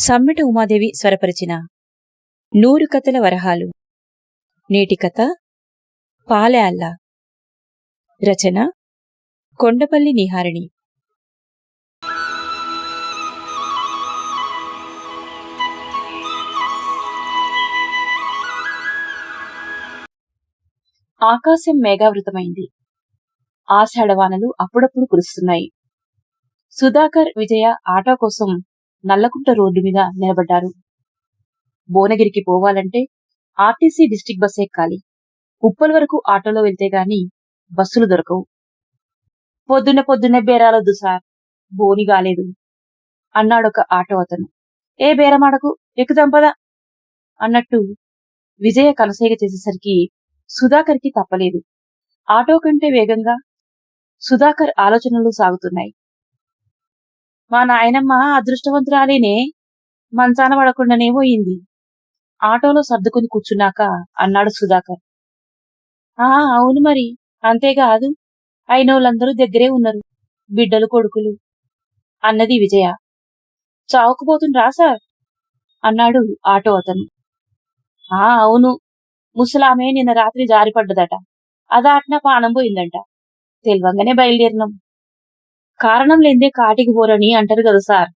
సమ్మెట ఉమాదేవి స్వరపరిచిన నూరు కథల వరహాలు. నేటి కథ పాలె రచన కొండపల్లి నిహారిణి. ఆకాశం మేఘావృతమైంది. ఆషాఢవానలు అప్పుడప్పుడు కురుస్తున్నాయి. సుధాకర్ విజయ ఆటో కోసం నల్లకుంట రోడ్డు మీద నిలబడ్డారు. భువనగిరికి పోవాలంటే ఆర్టీసీ డిస్టిక్ బస్ ఎక్కాలి. ఉప్పల్ వరకు ఆటోలో వెళ్తే గాని బస్సులు దొరకవు. పొద్దున్న పొద్దున్న బేరాలొద్దు సార్. బోని కాలేదు అన్నాడొక ఆటో అతను. ఏ బేరమాడకు ఎక్కుదాంపద అన్నట్టు విజయ కనసేగ చేసేసరికి సుధాకర్కి తప్పలేదు. ఆటో కంటే వేగంగా సుధాకర్ ఆలోచనలు సాగుతున్నాయి. మా నాయనమ్మ అదృష్టవంతురాలేనే మంచాన పడకుండానే పోయింది. ఆటోలో సర్దుకుని కూర్చున్నాక అన్నాడు సుధాకర్. ఆ అవును మరి. అంతేకాదు అయినోళ్ళందరూ దగ్గరే ఉన్నారు. బిడ్డలు కొడుకులు. అన్నది విజయ. చావుకుపోతుండ్రా సార్ అన్నాడు ఆటో అతను. ఆ అవును. ముసలామే నిన్న రాత్రి జారిపడ్డదట. అదాట్న పానం పోయిందంట. తెలివంగానే బయలుదేరినాం. కారణం లేదే కాటికి పోరని అంటారు కదా సార్.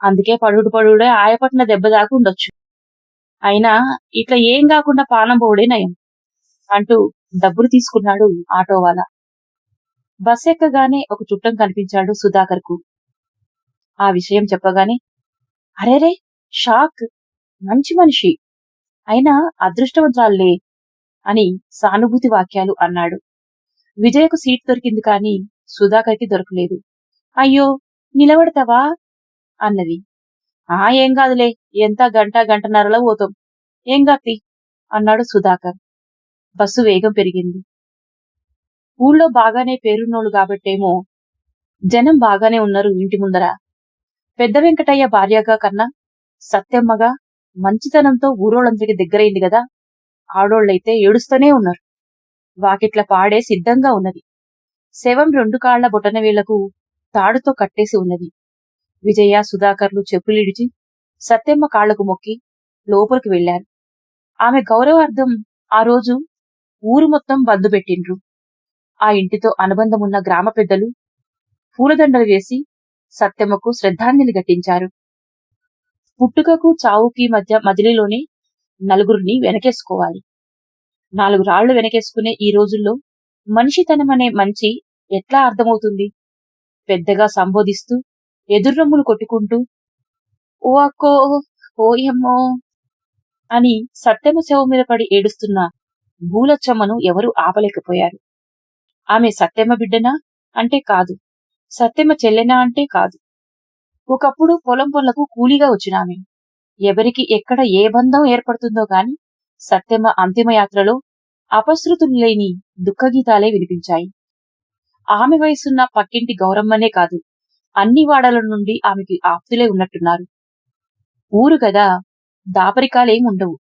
అందుకే పడుడు పడుడే ఆయపట్న దెబ్బ దాకా ఉండొచ్చు. అయినా ఇట్లా ఏం కాకుండా పానం పోవడే నయం. అంటూ డబ్బులు తీసుకున్నాడు ఆటో బస్ ఎక్కగానే ఒక చుట్టం కనిపించాడు సుధాకర్కు ఆ విషయం చెప్పగానే అరేరే షాక్! మంచి మనిషి. అయినా అదృష్టవంతురాలే అని సానుభూతి వాక్యాలు అన్నాడు. విజయకు సీట్ దొరికింది కాని సుధాకర్కి దొరకలేదు. అయ్యో నిలబడతావా? అన్నది. ఆ ఏం కాదులే ఎంత గంట గంటన్నరలో పోతాం. ఏం గాతి అన్నాడు సుధాకర్. బస్సు వేగం పెరిగింది. ఊళ్ళో బాగానే పేరున్నోళ్ళు కాబట్టేమో జనం బాగానే ఉన్నారు ఇంటి ముందర. పెద్ద వెంకటయ్య భార్యగా కన్నా సత్యమ్మగా మంచితనంతో ఊరోళ్ళందరికి దగ్గరైంది కదా ఆడోళ్ళైతే ఏడుస్తూనే ఉన్నారు. వాకిట్ల పాడే సిద్ధంగా ఉన్నది. శవం రెండు కాళ్ళ బొటనవేళ్ళకు తాడుతో కట్టేసి ఉన్నది. విజయ సుధాకర్లు చెప్పులిడిచి సత్యమ్మ కాళ్ళకు మొక్కి లోపలికి వెళ్ళారు ఆమె గౌరవార్థం ఆ రోజు ఊరు మొత్తం బందు పెట్టిండ్రు. ఆ ఇంటితో అనుబంధమున్న గ్రామ పెద్దలు పూలదండలు వేసి సత్యమ్మకు శ్రద్ధాంజలి ఘటించారు. పుట్టుకకు చావుకి మధ్య మదిలిలోనే నలుగురిని వెనకేసుకోవాలి. నాలుగు రాళ్ళు వెనకేసుకునే ఈ రోజుల్లో మనిషితనమనే మంచి ఎట్లా అర్థమవుతుంది? పెద్దగా సంబోధిస్తూ ఎదుర్రమ్ములు కొట్టుకుంటూ ఓకో ఓయమ్మో అని సత్యమ శవం మీద పడి ఏడుస్తున్న భూలచ్చమ్మను ఎవరూ ఆపలేకపోయారు. ఆమె సత్యమ్మ బిడ్డనా? అంటే కాదు. సత్యమ్మ చెల్లెనా? అంటే కాదు. ఒకప్పుడు పొలం పొలకు కూలీగా వచ్చినామె. ఎవరికి ఎక్కడ ఏ బంధం ఏర్పడుతుందో గాని సత్యమ్మ అంతిమయాత్రలో అపశృతులు లేని దుఃఖగీతాలే వినిపించాయి. ఆమె వయసున్న పక్కింటి గౌరమ్మనే కాదు అన్ని వాడల నుండి ఆమెకి ఆప్తులే ఉన్నట్టున్నారు. ఊరు గదా దాపరికాలేం ఉండవు.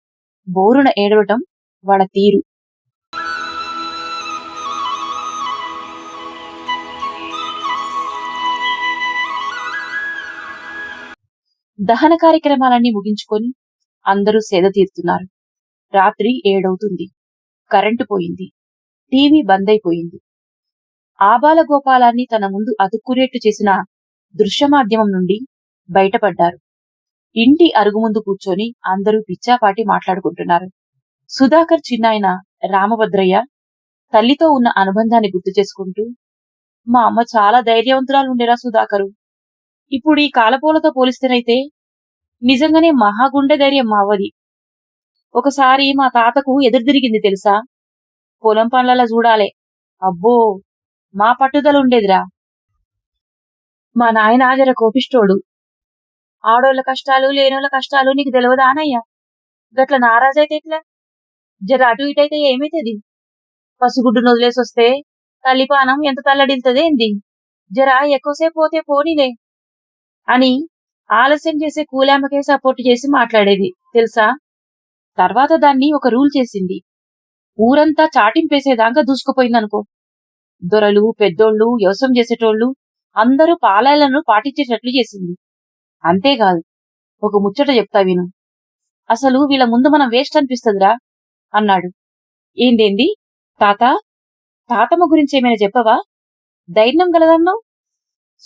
బోరున ఏడవటం వాళ్ళ తీరు. దహన కార్యక్రమాలన్నీ ముగించుకొని అందరూ సేద తీరుతున్నారు. రాత్రి ఏడవుతుంది. కరెంటు పోయింది. టీవీ బంద్ అయిపోయింది ఆబాల గోపాలాన్ని తన ముందు అతుక్కునేట్టు చేసిన దృశ్యమాధ్యమం నుండి బయటపడ్డారు. ఇంటి అరుగు ముందు కూర్చొని అందరూ పిచ్చాపాటి మాట్లాడుకుంటున్నారు. సుధాకర్ చిన్నాయన రామభద్రయ్య తల్లితో ఉన్న అనుబంధాన్ని గుర్తు చేసుకుంటూ మా అమ్మ చాలా ధైర్యవంతురాలు ఉండేరా సుధాకరు. ఇప్పుడు ఈ కాలపోలతో పోలిస్తేనైతే నిజంగానే మహాగుండె ధైర్యం మా ఒకసారి మా తాతకు ఎదురు తిరిగింది తెలుసా? పొలం పనులలో చూడాలే. అబ్బో! మా పట్టుదల ఉండేదిరా మా నాయన జర కోపిష్టోడు ఆడోళ్ళ కష్టాలు లేనోళ్ళ కష్టాలు నీకు తెలియదా అనయ్యా గట్ల నారాజైతే ఎట్లా? జర అటు ఇటైతే ఏమైతుంది? పసుగుడ్డు వదిలేసి వస్తే తల్లిపానం ఎంత తల్లడిల్తదే ఏంది? జర ఎక్కువసేపు పోతే పోనీలే. అని ఆలస్యం చేసే కూలామకే సపోర్ట్ చేసి మాట్లాడేది. తెలుసా? తర్వాత దాన్ని ఒక రూల్ చేసింది. ఊరంతా చాటింపేసేదాకా దూసుకుపోయిందనుకో. దొరలు పెద్దోళ్ళు వ్యవసాయం చేసేటోళ్ళు అందరూ పాలయాలను పాటించేటట్లు చేసింది. అంతేకాదు ఒక ముచ్చట చెప్తా విను. అసలు వీళ్ళ ముందు మనం వేస్ట్ అనిపిస్తుందిరా? అన్నాడు. ఏందేంది? తాత? తాతమ్మ గురించి ఏమైనా చెప్పవా? ధైర్యం గలదన్నావు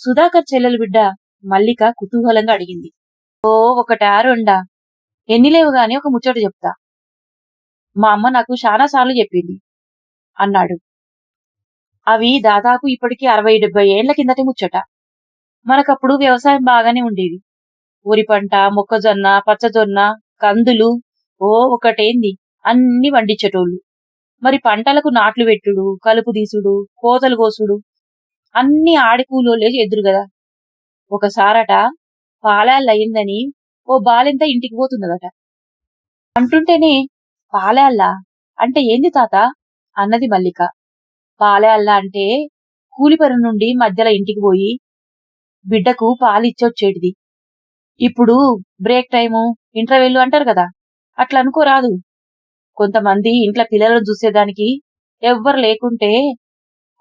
సుధాకర్ చెల్లెలు బిడ్డ మల్లిక కుతూహలంగా అడిగింది. ఓ ఒకటా రెండా? ఎన్ని లేవు గాని ఒక ముచ్చట చెప్తా. మా అమ్మ నాకు చాలా సార్లు చెప్పింది అన్నాడు. అవి దాదాపు ఇప్పటికి అరవై డెబ్బై ఏళ్ళ కిందటి ముచ్చట. మనకప్పుడు వ్యవసాయం బాగానే ఉండేది. వరి పంట మొక్కజొన్న పచ్చజొన్న కందులు ఓ ఒకటేంది. అన్ని వండించేటోళ్ళు. మరి పంటలకు నాట్లు పెట్టుడు కలుపు తీసుడు కోతలు కోసుడు అన్ని ఆడికూలోలే ఎదురు కదా ఒకసారట పాలాళ్ళయిందని ఓ బాలింత ఇంటికి పోతున్నదట. అంటుంటేనే పాలాళ్ళ అంటే ఏంది తాత? అన్నది మల్లిక. పాలాళ్ళ అంటే కూలిపని నుండి మధ్యలో ఇంటికి పోయి బిడ్డకు పాలిచ్చొచ్చేటిది ఇప్పుడు బ్రేక్ టైము ఇంటర్వెల్ అంటారు కదా అట్లా అనుకోరాదు. కొంతమంది ఇంట్లో పిల్లలను చూసేదానికి ఎవ్వరు లేకుంటే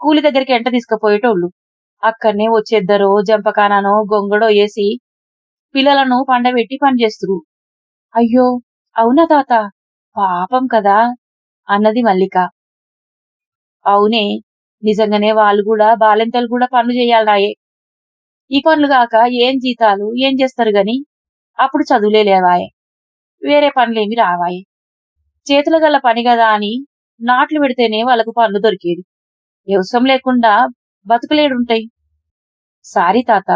కూలి దగ్గరికి ఎంట తీసుకుపోయేటోళ్ళు. అక్కడనే వచ్చేద్దరో జంపకానానో గొంగడో వేసి పిల్లలను పండబెట్టి పనిచేస్తురు అయ్యో అవునా తాత? పాపం కదా అన్నది మల్లిక. అవునే నిజంగానే వాళ్ళు కూడా బాలెంతలు కూడా పనులు చేయాలరాయే ఈ పనులు కాక ఏం జీతాలు ఏం చేస్తారు గాని? అప్పుడు చదువులే లేవాయే. వేరే పనులేమి రావాయే. చేతుల గల పని కదా అని నాట్లు పెడితేనే వాళ్ళకు పనులు దొరికేది. వ్యవసాయం లేకుండా బతుకులేడుంటాయి. సారీ తాత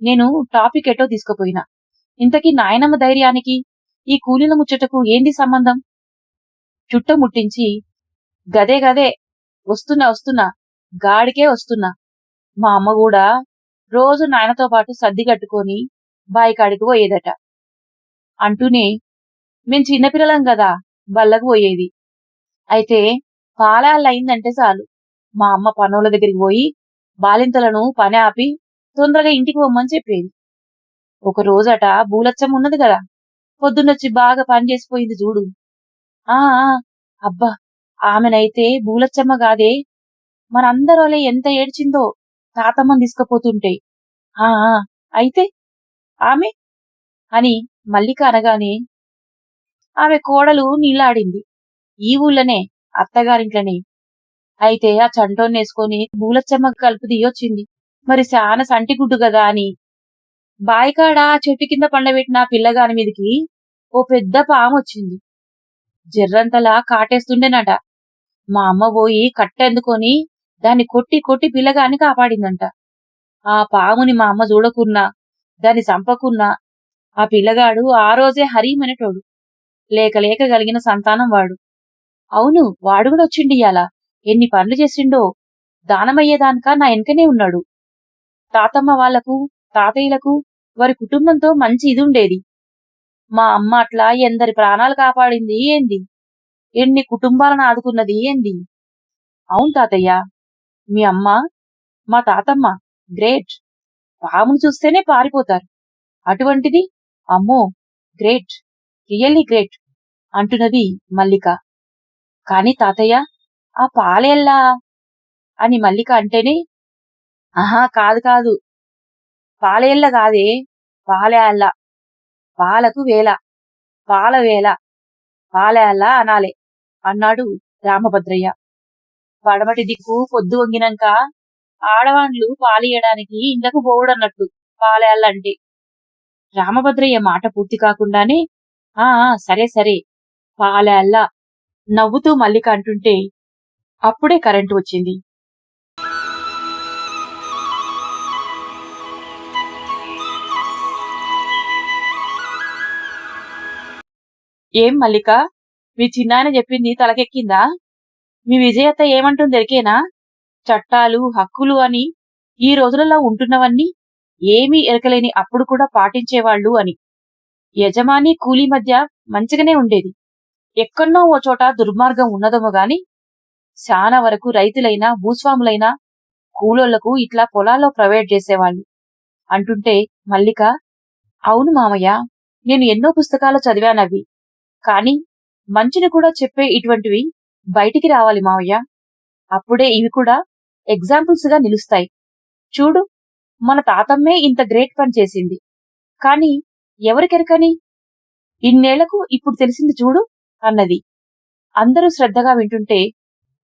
నేను టాపిక్ ఎటో తీసుకుపోయినా. ఇంతకీ నాయనమ్మ ధైర్యానికి ఈ కూలీల ముచ్చటకు ఏంది సంబంధం? చుట్ట ముట్టించి గదే గదే వస్తున్నా వస్తున్నా. గాడికే వస్తున్నా. మా అమ్మ కూడా రోజు నాయనతో పాటు సర్ది కట్టుకొని బాయికాడికి పోయేదట. అంటూనే మేం చిన్నపిల్లలం కదా బల్లకు పోయేది. అయితే పాలాళ్ళయిందంటే చాలు. మా అమ్మ పనుల దగ్గరికి పోయి బాలింతలను పని ఆపి తొందరగా ఇంటికి పోమని చెప్పేది. ఒక రోజట బూలచ్చం ఉన్నది కదా పొద్దున్నొచ్చి బాగా పని చేసిపోయింది చూడు. ఆ ఆ, అబ్బా ఆమెనైతే బూలచ్చమ్మ కాదే మనందరోలే ఎంత ఏడ్చిందో తాతమ్మని తీసుకుపోతుంటే. ఆ అయితే? ఆమె? అని మల్లిక అనగానే ఆమె కోడలు నీళ్ళాడింది ఈ ఊళ్ళనే అత్తగారింట్లనే. అయితే ఆ చంటోన్నేసుకొని బూలచ్చమ్మ కలుపు తీయొచ్చింది మరి శాన సంటిగుడ్డు కదా అని. బాయికాడ ఆ చెట్టు కింద పండబెట్టిన పిల్లగాని మీదికి ఓ పెద్ద పాము వచ్చింది. జర్రంతలా కాటేస్తుండేనట. మా అమ్మ పోయి కట్టెందుకొని దాన్ని కొట్టి కొట్టి పిల్లగాని కాపాడిందంట. ఆ పాముని మా అమ్మ చూడకున్నా దాన్ని చంపకున్నా ఆ పిల్లగాడు ఆ రోజే హరీమనేటోడు. లేక లేక కలిగిన సంతానం వాడు. అవును వాడు కూడా వచ్చిండి ఇయాల ఎన్ని పనులు చేసిండో దానమయ్యేదానికా నా వెనకనే ఉన్నాడు. తాతమ్మ వాళ్ళకు తాతయ్యలకు వారి కుటుంబంతో మంచి ఇది ఉండేది. మా అమ్మ అట్లా ఎందరి ప్రాణాలు కాపాడింది ఏంది? ఎన్ని కుటుంబాలను ఆదుకున్నది ఏంది? అవును తాతయ్య మీ అమ్మ మా తాతమ్మ గ్రేట్. పామును చూస్తేనే పారిపోతారు. అటువంటిది అమ్మో గ్రేట్ రియల్లీ గ్రేట్ అంటున్నది మల్లిక. కాని తాతయ్య ఆ పాలేల్లా అని మల్లిక అంటేనే ఆహా కాదు కాదు. పాలేళ్ళ కాదే పాలేళ్ళ పాలకు వేల పాల వేల పాలేళ్ళ అనాలే. అన్నాడు రామభద్రయ్య. పడమటి దిక్కు పొద్దు వంగినాక ఆడవాండ్లు పాలియడానికి ఇండ్లకు పోవుడన్నట్టు పాలేళ్ళంటే. రామభద్రయ్య మాట పూర్తి కాకుండానే ఆ సరే సరే పాలేళ్ళ నవ్వుతూ మల్లిక అంటుంటే అప్పుడే కరెంటు వచ్చింది. ఏం మల్లిక? మీ చిన్నాయన చెప్పింది తలకెక్కిందా? మీ విజయత ఏమంటుంది ఎరికేనా? చట్టాలు హక్కులు అని ఈ రోజులలో ఉంటున్నవన్నీ ఏమీ ఎరకలేని అప్పుడు కూడా పాటించేవాళ్ళు అని. యజమాని కూలీ మధ్య మంచిగానే ఉండేది. ఎక్కడో ఓ చోట దుర్మార్గం ఉన్నదమో గాని చాలా వరకు రైతులైనా భూస్వాములైనా కూలోళ్ళకు ఇట్లా పొలాల్లో ప్రొవైడ్ చేసేవాళ్ళు. అంటుంటే మల్లిక అవును మామయ్య నేను ఎన్నో పుస్తకాలు చదివానవి. కాని మంచిని కూడా చెప్పే ఇటువంటివి బయటికి రావాలి మావయ్య. అప్పుడే ఇవి కూడా ఎగ్జాంపుల్స్గా నిలుస్తాయి. చూడు మన తాతమ్మే ఇంత గ్రేట్ పని చేసింది. కాని ఎవరికెరకని? ఇన్నేళ్ళకు ఇప్పుడు తెలిసింది చూడు అన్నది. అందరూ శ్రద్ధగా వింటుంటే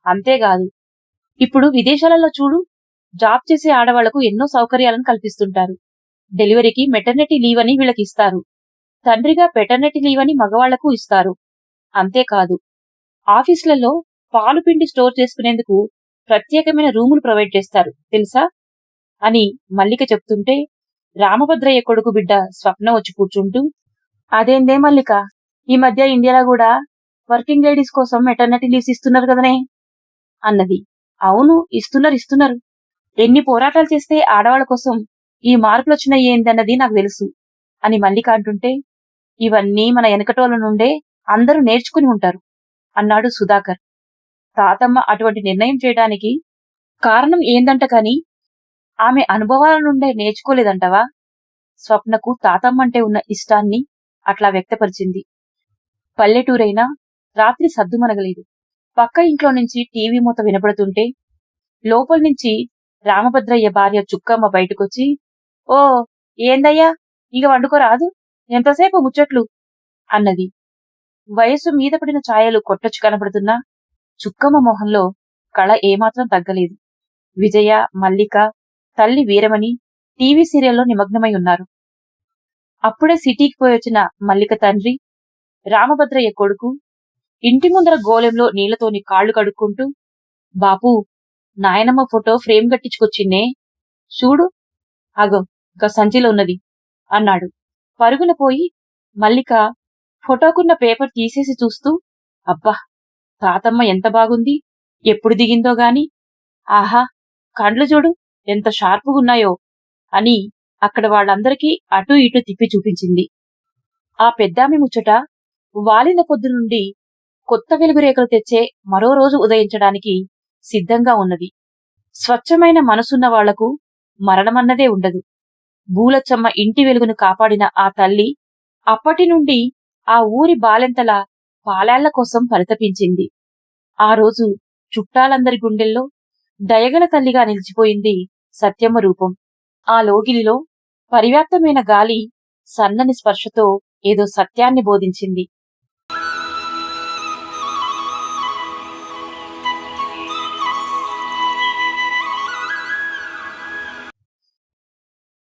అంతేకాదు ఇప్పుడు విదేశాలలో చూడు జాబ్ చేసే ఆడవాళ్ళకు ఎన్నో సౌకర్యాలను కల్పిస్తుంటారు. డెలివరీకి మెటర్నిటీ లీవ్ అని వీళ్ళకి ఇస్తారు. తండ్రిగా పెటర్నిటీ లీవ్ అని మగవాళ్ళకు ఇస్తారు. అంతేకాదు. ఆఫీసులలో పాలు పిండి స్టోర్ చేసుకునేందుకు ప్రత్యేకమైన రూములు ప్రొవైడ్ చేస్తారు. తెలుసా? అని మల్లిక చెప్తుంటే రామభద్రయ్య కొడుకు బిడ్డ స్వప్న వచ్చి కూర్చుంటూ అదేందే మల్లిక? ఈ మధ్య ఇండియాలో కూడా వర్కింగ్ లేడీస్ కోసం మెటర్నిటీ లీవ్స్ ఇస్తున్నారు కదనే? అన్నది. అవును ఇస్తున్నారు ఇస్తున్నారు. ఎన్ని పోరాటాలు చేస్తే ఆడవాళ్ళ కోసం ఈ మార్పులు వచ్చినాయి ఏందన్నది నాకు తెలుసు అని మల్లిక అంటుంటే ఇవన్నీ మన వెనకటోళ్ళ నుండే అందరూ నేర్చుకుని ఉంటారు అన్నాడు సుధాకర్. తాతమ్మ అటువంటి నిర్ణయం చేయడానికి కారణం ఏందంట కాని ఆమె అనుభవాల నుండే నేర్చుకోలేదంటవా? స్వప్నకు తాతమ్మ అంటే ఉన్న ఇష్టాన్ని అట్లా వ్యక్తపరిచింది. పల్లెటూరైనా రాత్రి సద్దుమనగలేదు పక్క ఇంట్లో నుంచి టీవీ మూత వినపడుతుంటే లోపల నుంచి రామభద్రయ్య భార్య చుక్కమ్మ బయటకొచ్చి ఓ ఏందయ్యా? ఇక వండుకోరాదు? ఎంతసేపు ముచ్చట్లు? అన్నది. వయసు మీద పడిన ఛాయలు కొట్టొచ్చు కనపడుతున్నా చుక్కమ్మ మొహంలో కళ ఏమాత్రం తగ్గలేదు. విజయ మల్లిక తల్లి వీరమణి టీవీ సీరియల్లో నిమగ్నమై ఉన్నారు. అప్పుడే సిటీకి పోయి వచ్చిన మల్లిక తండ్రి రామభద్రయ్య కొడుకు ఇంటి ముందర గోలెంలో నీళ్ళతోని కాళ్ళు కడుక్కుంటూ బాపు నాయనమ్మ ఫోటో ఫ్రేమ్ కట్టించుకొచ్చిందే. చూడు అగో ఒక సంచిలో ఉన్నది అన్నాడు. పరుగున పోయి మల్లిక ఫోటోకున్న పేపర్ తీసేసి చూస్తూ అబ్బా తాతమ్మ ఎంత బాగుంది ఎప్పుడు దిగిందో గాని. ఆహా కండ్లు చూడు ఎంత షార్పుగున్నాయో అని అక్కడ వాళ్ళందరికీ అటూ ఇటూ తిప్పి చూపించింది. ఆ పెద్దామి ముచ్చట వాలిన పొద్దు నుండి కొత్త వెలుగు రేఖలు తెచ్చే మరో రోజు ఉదయించడానికి సిద్ధంగా ఉన్నది. స్వచ్ఛమైన మనసున్న వాళ్ళకు మరణమన్నదే ఉండదు. బూలచ్చమ్మ ఇంటి వెలుగును కాపాడిన ఆ తల్లి అప్పటి నుండి ఆ ఊరి బాలెంతల పాలాళ్ళ కోసం పరితపించింది. ఆ రోజు చుట్టాలందరి గుండెల్లో దయగల తల్లిగా నిలిచిపోయింది సత్యమ్మ రూపం. ఆ లోగిలిలో పరివ్యాప్తమైన గాలి సన్నని స్పర్శతో ఏదో సత్యాన్ని బోధించింది.